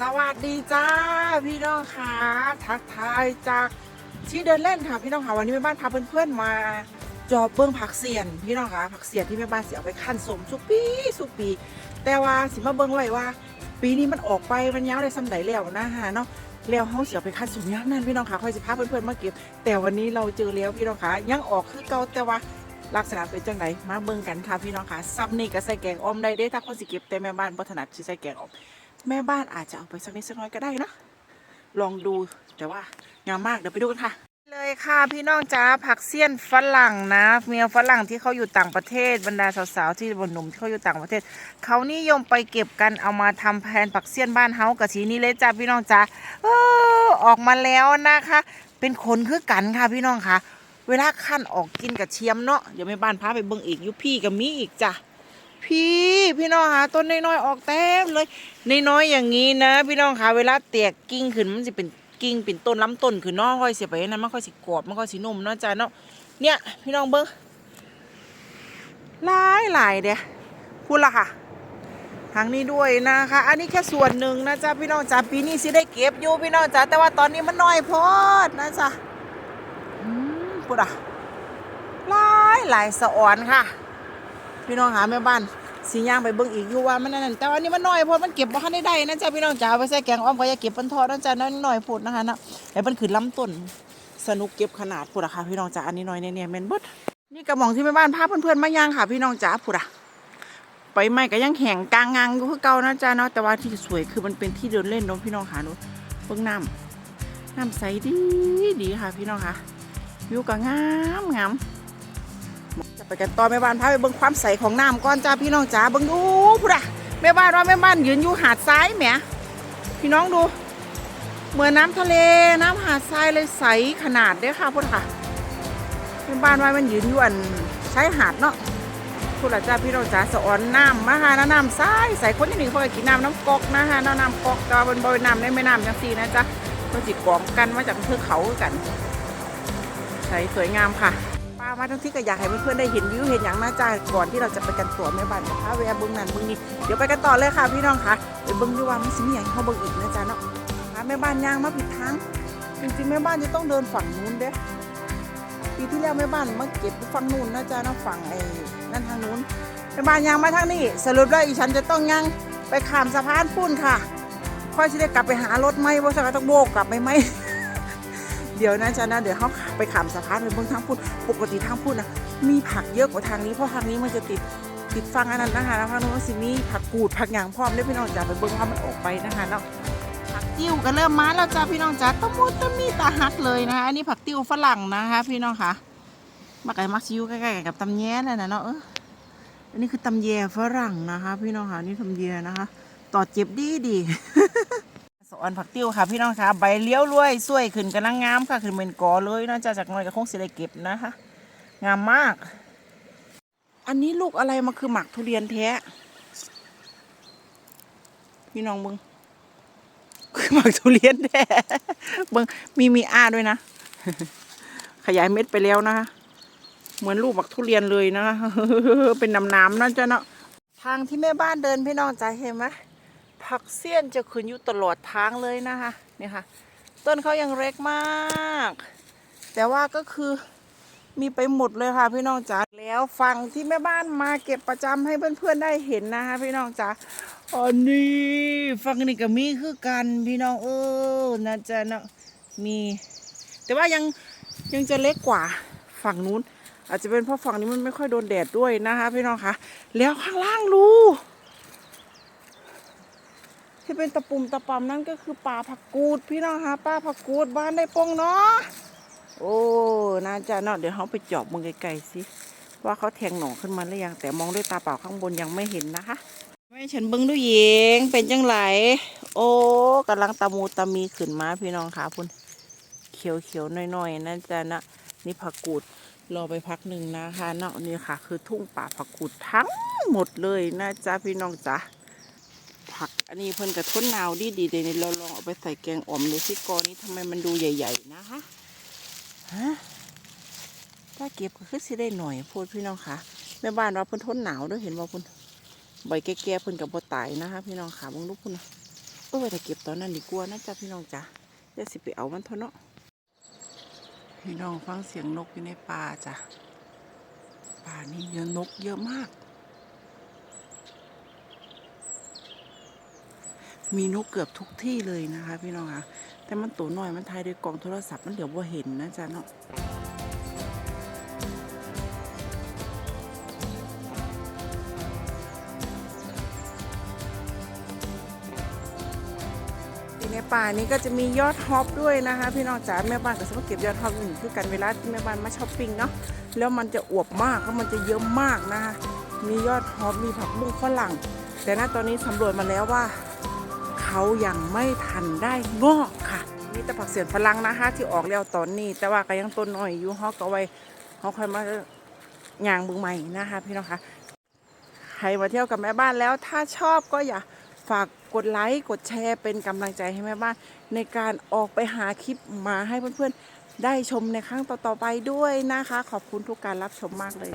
สวัสดีจ้าพี่น้องค่ะทักทายจากที่เดินเล่นค่ะพี่น้องค่ะวันนี้แม่บ้านพาเพื่อนๆมาจอบเบิ้งผักเสียน พี่น้องค่ะผักเสียนที่แม่บ้านเสียเอาไปขั้นสมสุกปีสุกปี แต่ว่าสิมาเบิ้งไว้ว่า ปีนี้มันออกไปมันยาวได้ซ้ำใดแล้วนะฮะเนาะแล้วเขาเสียไปขั้นสมยามนั่นพี่น้องค่ะคอยสิพาเพื่อนๆมาเก็บ แต่วันนี้เราเจอแล้วพี่น้องค่ะยังออกคือเก่าแต่ว่าลักษณะเป็นจังไดมาเบิ่งกันค่ะพี่น้องค่ะซับนี่ก็ใส่แกงอ้อมได้เด้ถ้าคนสิเก็บแต่แม่บ้านบ่ถนัดสิใส่แกงอ้อม แม่บ้านอาจจะเอาไปสักนิดสักน้อยก็ได้นะลองดูแต่ว่างามมากเดี๋ยวไปดูกันค่ะ เลยค่ะพี่น้องจ้าผักเสี้ยนฝรั่งนะ เมียฝรั่งที่เขาอยู่ต่างประเทศบรรดาสาวๆที่บนหนุ่มที่เขาอยู่ต่างประเทศเขานิยมไปเก็บกันเอามาทำแผนผักเสี้ยนบ้านเฮากับสีนี้เลยจ้าพี่น้องจ้าออออกมาแล้วนะคะ เป็นขนคือกันค่ะพี่น้องค่ะ เวลาขั้นออกกินกับเชียมเนาะเดี๋ยวแม่บ้านพาไปเบิ่งอีกอยุพี่กับมีอีกจ้ะ พี่ พี่น้องหาต้นน้อยๆออกเต็มเลยน้อยๆอย่างนี้นะ พี่น้องคะเวลาแตกกิ่งขึ้นมันจะเป็นกิ่งเป็นต้นล้ำต้นขึ้นเนาะค่อยเสียไปนั้นมันค่อยสิกรอบมันค่อยสินุ่มเนาะจ้าเนาะเนี่ยพี่น้องเบิ้งหลายหลายเด้พูดละค่ะทางนี้ด้วยนะคะ อันนี้แค่ส่วนหนึ่งนะจ๊ะพี่น้องจ้าปีนี้สิได้เก็บอยู่พี่น้องจ้าแต่ว่าตอนนี้มันน้อยพอดนะจ๊ะอืมพูดอะหลายหลายสะอ่อนค่ะ พี่น้องหาแม่บ้านสีย่างไปเบิ่งอีกอยู่ว่ามันนั่นแต่ว่านี่มันน้อยเพราะมันเก็บบ่ทันได้ได้นะจ๊ะพี่น้องจ๋าไปใส่แกงอ้อมก็อย่าเก็บมันทอดนะจ๊ะน้อยน้อยพูดนะคะนะไอ้มันขึ้นลำต้นสนุกเก็บขนาดพูดอะค่ะพี่น้องจ๋าอันนี้น้อยเนี่ยๆแม่นเบิดนี่กระหม่องที่แม่บ้านพาเพื่อนๆมาย่างค่ะพี่น้องจ๋าพูดอะไปไม่ก็ยังแห้งกลางงางอยู่คือเก่านะจ๊ะเนาะแต่ว่าที่สวยคือมันเป็นที่เดินเล่นเนาะพี่น้องค่ะหนูเบิ่งน้ำน้ำใสดีดีค่ะพี่น้องค่ะวิวก็งามงาม ไปกันต่อแม่บ้านพาไปเบิ่งความใสของน้ำก่อนจ้าพี่น้องจ๋าเบิ่งดูพุดอะแม่บ้านว่าแม่บ้านยืนอยู่หาดทรายแหมพี่น้องดู เหมือนน้ำทะเลน้ำหาดทรายเลยใสขนาดเด้อค่ะพุดค่ะแม่บ้านว่ามันยืนอยู่อันใช้หาดเนาะพุดะจ้าพี่น้องจ๋าสะออนน้ำมาค่ะน้ำน้ำใสใสคนที่หนึ่งเขาก็กินน้ำน้ำกอกนะคะน้ำน้ำกอกก็เป็นบริน้ำในแม่น้ำจังซีนะจ๊ะก็จิกกองกันมาจากเทือกเขากันใสสวยงามค่ะ มาทั้งที่ก็อยากให้เพื่อนๆได้เห็นวิวเห็นอย่างน่าจ้าก่อนที่เราจะไปกันตัวแม่บ้านนะคะแวะเบิ้งนั่นเบิ้งนี่เดี๋ยวไปกันต่อเลยค่ะพี่น้องค่ะไปเบิ้งดูว่ามันสิมีอย่างเขาเบิ้งอีกนะจ๊ะเนาะพาแม่บ้านย่างมาผิดทางจริงๆแม่บ้านจะต้องเดินฝั่งนู้นเด้ปีที่แล้วแม่บ้านมาเก็บฝั่งนู้นนะจ๊ะเนาะฝั่งไอ้นั่นทางนู้นแม่บ้านย่างมาทางนี้สรุปแล้วอีฉันจะต้องย่างไปข้ามสะพานพุ่นค่ะค่อยจะได้กลับไปหารถไหมว่าจะต้องโบกกลับไปไหม เดี๋ยวนะจ๊ะนะเดี๋ยวเขาไปขามสะพานไปเบื้องทางพูดปกติทางพูดนะมีผักเยอะกว่าทางนี้เพราะทางนี้มันจะติดติดฟังอันนั้นนะคะแล้วทางนู้นสิมีผักกูดผักหยางพร้อมได้พี่น้องจ๋าไปเบิ้งว่ามันออกไปนะคะเนาะผักติ้วก็เริ่มมาแล้วจ้าพี่น้องจ๋าตะมุตะมีตาฮักเลยนะคะอันนี้ผักติ้วฝรั่งนะคะพี่น้องค่ะมักไก่มักซิวใกล้ๆกับตำแย้เลยนะเนาะเอออันนี้คือตำแยฝรั่งนะคะ พี่น้องค่ะนี่ตำแยนะคะต่อเจ็บดีดี อนผักติ้วค่ะพี่น้องคะใบเลี้ยวรวยสวยขึ้นกำลังงามค่ะขึ้นเป็นกอเลยนอกจากจากน้อยก็คงสิได้เก็บนะคะ งามมาก อันนี้ลูกอะไรมาคือหมักทุเรียนแท้พี่น้องเบิงคือหมักทุเรียนแท้เบิงมีมีอาด้วยนะ ขยายเม็ดไปแล้วนะคะเหมือนลูกหมักทุเรียนเลยนะคะเป็นน้ำๆนั่นจ้ะเนาะทางที่แม่บ้านเดินพี่น้องใจเห็นไหม ผักเสี้ยนจะขึ้นอยู่ตลอดทางเลยนะคะเนี่ยค่ะ ต้นเขายังเล็กมาก แต่ว่าก็คือมีไปหมดเลยค่ะพี่น้องจ๋าแล้วฝั่งที่แม่บ้านมาเก็บประจำให้เพื่อนๆได้เห็นนะคะพี่น้องจ๋าอันนี้ฝั่งนี้ก็มีคือกันพี่น้องเออนะจ๊ะนะมี แต่ว่ายังยังจะเล็กกว่าฝั่งนู้น อาจจะเป็นเพราะฝั่งนี้มันไม่ค่อยโดนแดดด้วยนะคะพี่น้องคะแล้วข้างล่างรู ที่เป็นตะปุ่มตะปำนั่นก็คือป่าผักกูด พี่น้องคะป้าผักกูดบ้านได้ปงเนาะโอ้น่าจะเนาะเดี๋ยวเขาไปจอบมึงไกลๆสิว่าเขาแทงหนองขึ้นมาหรือยังแต่มองด้วยตาเปล่าข้างบนยังไม่เห็นนะคะไม่ฉันเบิ้งดูเยงเป็นจังไรโอ้กำลังตะมูตะมีขึ้นมาพี่น้องคะพุ่นเขียวเขียวๆน่อยๆน่าจะนะนี่ผักกูดรอไปพักหนึ่งนะคะเนาะนี่ค่ะ คือทุ่งป่าผักกูดทั้งหมดเลยนะจ๊ะพี่น้องจ๊ะ ผัก อันนี้เพิ่นกระท้นหนาวดีดีเดี๋ยวนี้เราลองเอาไปใส่แกงอ่อมดูสิกอนี้ทำไมมันดูใหญ่ ๆ นะคะฮะถ้าเก็บก็คือสิได้หน่อยพูดพี่น้องค่ะแม่บ้านว่าเพิ่นทนหนาวด้วยเห็นว่าเพิ่นใบแก่ๆเพิ่นกับบ่ตายนะคะ พี่น้องค่ะบางลูกพุ่นนะออแต่เก็บตอนนั้นดีกว่านะจ๊ะพี่น้องจ้ะอย่าสิไปเอามันเถอะเนาะพี่น้องฟังเสียงนกอยู่ในป่าจ้ะป่านี่เยอะนกเยอะมาก มีนกเกือบทุกที่เลยนะคะ พี่น้องคะแต่มันตัวน้อยมันถ่ายด้วยกล้องโทรศัพท์มันเดี๋ยวว่าเห็นนะจ๊ะเนาะในป่านี้ก็จะมียอดฮอปด้วยนะคะ พี่น้องจ๋าแม่บ้านก็สามารถเก็บยอดฮอปอยู่คือกันเวลาที่แม่บ้านมาช้อปปิ้งเนาะแล้วมันจะอวบมากแล้วมันจะเยอะมากนะคะมียอดฮอปมีผักบุ้งฝรั่ง แต่ณตอนนี้สำรวจมาแล้วว่า เขายังไม่ทันได้งอกค่ะมีแต่ผักเสียนฝรั่งนะคะที่ออกแล้วตอนนี้ แต่ว่าก็ยังต้นหน้อยอยู่ฮอกก็ไว้เขาค่อยมาย่างบึงใหม่นะคะ พี่น้องคะใครมาเที่ยวกับแม่บ้านแล้ว ถ้าชอบก็อย่าฝากกดไลค์กดแชร์เป็นกำลังใจให้แม่บ้าน ในการออกไปหาคลิปมาให้เพื่อนๆได้ชมในครั้งต่อๆไปด้วยนะคะ ขอบคุณทุกการรับชมมากเลย